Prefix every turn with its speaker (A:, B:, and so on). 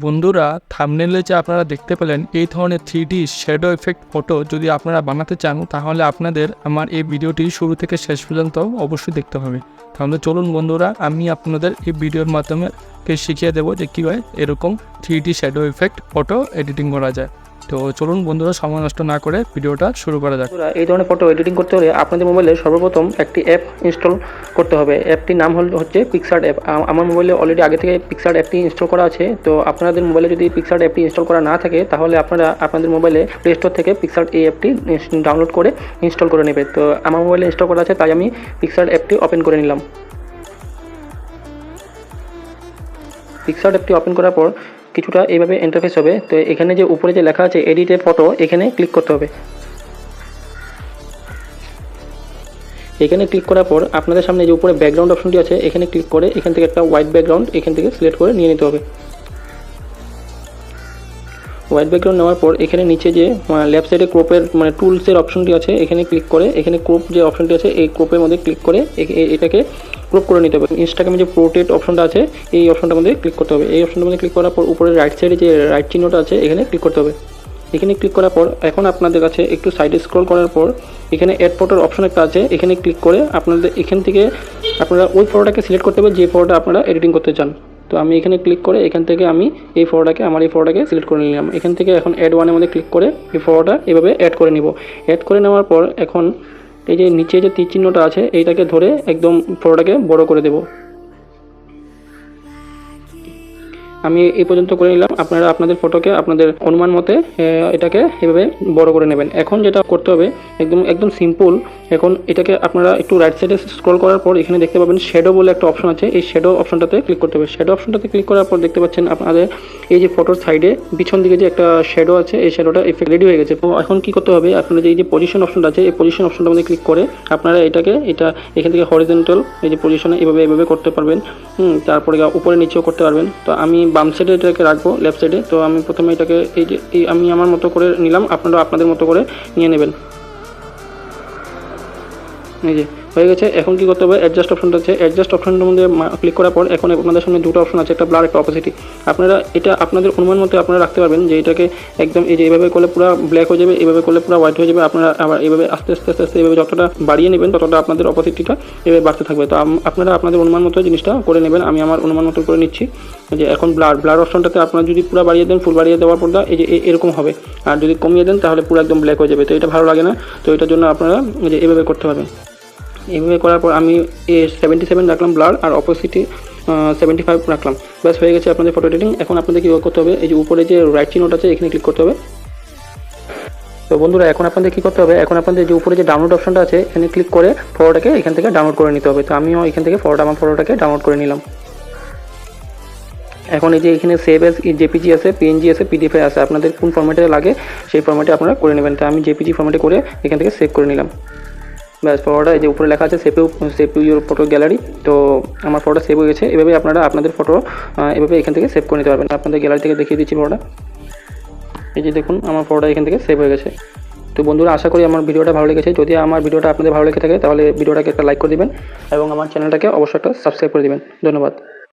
A: বন্ধুরা থামনেলে যে আপনারা দেখতে পেলেন, এই ধরনের three D shadow effect photo যদি আপনারা বানাতে চান, তাহলে আপনাদের আমার এই ভিডিওটি শুরু থেকে শেষ পর্যন্ত অবশ্যই দেখতে হবে। তাহলে চলুন বন্ধুরা, আমি আপনাদের এই ভিডিওর মাধ্যমে শিখিয়ে দেবো যে কীভাবে এরকম three D shadow effect photo editing করা যায়। তো চলুন বন্ধুরা, সময় নষ্ট না করে ভিডিওটা শুরু করা যাক।
B: এই ধরনের ফটো এডিটিং করতে হলে আপনাদের মোবাইলে সর্বপ্রথম একটি অ্যাপ ইনস্টল করতে হবে। অ্যাপটির নাম হল হচ্ছে পিক্সার্ট অ্যাপ আমার মোবাইলে অলরেডি আগে থেকে পিক্সার্ট অ্যাপটি ইনস্টল করা আছে। তো আপনাদের মোবাইলে যদি পিক্সার্ট অ্যাপটি ইনস্টল করা না থাকে, তাহলে আপনারা আপনাদের মোবাইলে প্লে স্টোর থেকে পিক্সার্ট এই অ্যাপটি ডাউনলোড করে ইনস্টল করে নেবে। তো আমার মোবাইলে ইনস্টল করা আছে, তাই আমি পিক্সার্ট অ্যাপটি ওপেন করে নিলাম। পিক্সার্ট অ্যাপটি ওপেন করার পর কিছুটা এইভাবে ইন্টারফেস হবে। তো এখানে যে উপরে যে লেখা আছে এডিটে ফটো এখানে ক্লিক করতে হবে। এখানে ক্লিক করার পর আপনাদের সামনে যে উপরে ব্যাকগ্রাউন্ড অপশনটি আছে, এখানে ক্লিক করে এখান থেকে একটা হোয়াইট ব্যাকগ্রাউন্ড এখান থেকে সিলেক্ট করে নিয়ে নিতে হবে। হোয়াইট ব্যাকগ্রাউন্ড নেওয়ার পর এখানে নিচে যে লেফট সাইডে ক্রোপের মানে টুলসের অপশনটি আছে, এখানে ক্লিক করে, এখানে ক্রোপ যে অপশনটি আছে, এই ক্রোপের মধ্যে ক্লিক করে এটাকে ক্রোপ করে নিতে হবে। ইনস্টাগ্রামে যে প্রোটেট অপশনটা আছে, এই অপশনটার মধ্যে ক্লিক করতে হবে। এই অপশনটার মধ্যে ক্লিক করার পর উপরে রাইট সাইডে যে রাইট চিহ্নটা আছে, এখানে ক্লিক করতে হবে। এখানে ক্লিক করার পর, এখন আপনাদের কাছে একটু সাইডে স্ক্রল করার পর, এখানে অ্যাড ফটোর অপশন একটা আছে, এখানে ক্লিক করে আপনাদের এখান থেকে আপনারা ওই ফটোটাকে সিলেক্ট করতে হবে, যে ফটোটা আপনারা এডিটিং করতে চান। তো আমি এখানে ক্লিক করে এখান থেকে আমি এই ফটোটাকে আমার এই ফটোটাকে সিলেক্ট করে নিলাম। এখান থেকে এখন অ্যাড ওয়ানের মধ্যে ক্লিক করে এই ফটোটা এভাবে অ্যাড করে নিব। অ্যাড করে নেওয়ার পর এখন এই যে নিচে যে তীর চিহ্নটা আছে এইটাকে ধরে একদম ফটোটাকে বড় করে দেবো। আমি এই পর্যন্ত করে নিলাম। আপনারা আপনাদের ফটোকে আপনাদের অনুমান মতে এটাকে এভাবে বড় করে নেবেন। এখন যেটা করতে হবে, একদম একদম সিম্পল এখন এটাকে আপনারা একটু রাইট সাইডে স্ক্রল করার পর এখানে দেখতে পাবেন শ্যাডো বলে একটা অপশন আছে। এই শ্যাডো অপশনটাতে ক্লিক করতে হবে। শ্যাডো অপশনটাতে ক্লিক করার পর দেখতে পাচ্ছেন আপনাদের এই যে ফটোর সাইডে পিছন দিকে যে একটা শ্যাডো আছে, এই শ্যাডোটা এফেক্ট রেডি হয়ে গেছে। তো এখন কি করতে হবে? আপনাদের এই যে পজিশন অপশনটা আছে, এই পজিশন অপশনটা মধ্যে ক্লিক করে আপনারা এটাকে, এটা এখান থেকে হরিজেন্টাল এই যে পজিশনে এভাবে এভাবে করতে পারবেন। তারপরে উপরে নিচেও করতে পারবেন। তো আমি বাম সাইডে এটাকে রাখব লেফট সাইডে তো আমি প্রথমে এটাকে এই যে, এই আমি আমার মতো করে নিলাম আপনারা আপনাদের মতো করে নিয়ে নেবেন। এই যে হয়ে গেছে। এখন কি করতে হবে? অ্যাডজাস্ট অপশনটা আছে। অ্যাডজাস্ট অপশনটার মধ্যে ক্লিক করার পর এখন আপনাদের সামনে দুটো অপশন আছে, একটা ব্লার একটা অপোসিটি আপনারা এটা আপনাদের অনুমান মতো আপনারা রাখতে পারবেন যে এটাকে একদম এই যে এইভাবে করলে পুরো ব্ল্যাক হয়ে যাবে, এভাবে করলে পুরো হোয়াইট হয়ে যাবে। আপনারা আবার এভাবে আস্তে আস্তে আস্তে আস্তে এইভাবে যতটা বাড়িয়ে নেবেন, ততটা আপনাদের অপোসিটিটা এভাবে বাড়তে থাকবে। তো আপনারা আপনাদের অনুমান মতো জিনিসটা করে নেবেন। আমি আমার অনুমান মতো করে নিচ্ছি যে এখন ব্লার ব্লার অপশনটাতে আপনারা যদি পুরো বাড়িয়ে দেন ফুল বাড়িয়ে দেওয়ার পর এই যে এরকম হবে। আর যদি কমিয়ে দেন, তাহলে পুরো একদম ব্ল্যাক হয়ে যাবে। তো এটা ভালো লাগে না। তো এটার জন্য আপনারা যে এভাবে করতে পারবেন। এইভাবে করার পর আমি এ সেভেন্টি সেভেন রাখলাম ব্লার আর অপোজিটে সেভেন্টি ফাইভ রাখলাম। ব্যাস, হয়ে গেছে আপনাদের ফটো এডিটিং এখন আপনাদের কী করতে হবে? এই যে উপরে যে রাইট চিহ্নটা আছে, এখানে ক্লিক করতে হবে। তো বন্ধুরা, এখন আপনাদের কী করতে হবে? এখন আপনাদের যে উপরে যে ডাউনলোড অপশনটা আছে, এখানে ক্লিক করে ফটোটাকে এখান থেকে ডাউনলোড করে নিতে হবে। তো আমিও এখান থেকে ফটোটা আমার ফটোটাকে ডাউনলোড করে নিলাম। এখন এই যে এখানে সেভ এস জেপিজি আছে পিএনজি আছে পিডিএফ আছে। আপনাদের কোন ফর্ম্যাটে লাগে, সেই ফর্ম্যাটে আপনারা করে নেবেন। তো আমি জেপিজি ফর্ম্যাটে করে এখান থেকে সেভ করে নিলাম। ব্যাস ফটোটা এই যে উপরে লেখা আছে save save your photo gallery তো আমার ফটোটা সেভ হয়ে গেছে। এভাবে আপনারা আপনাদের ফটো এভাবে এখান থেকে সেভ করে নিতে পারবেন। আপনাদের গ্যালারি থেকে দেখিয়ে দিচ্ছি ফটোটা এই যে দেখুন, আমার ফটোটা এখান থেকে সেভ হয়ে গেছে। তো বন্ধুরা, আশা করি আমার ভিডিওটা ভালো লেগেছে। যদি আমার ভিডিওটা আপনাদের ভালো লেগে থাকে, তাহলে ভিডিওটাকে একটা লাইক করে দিবেন এবং আমার চ্যানেলটাকে অবশ্যই একটা সাবস্ক্রাইব করে দেবেন। ধন্যবাদ।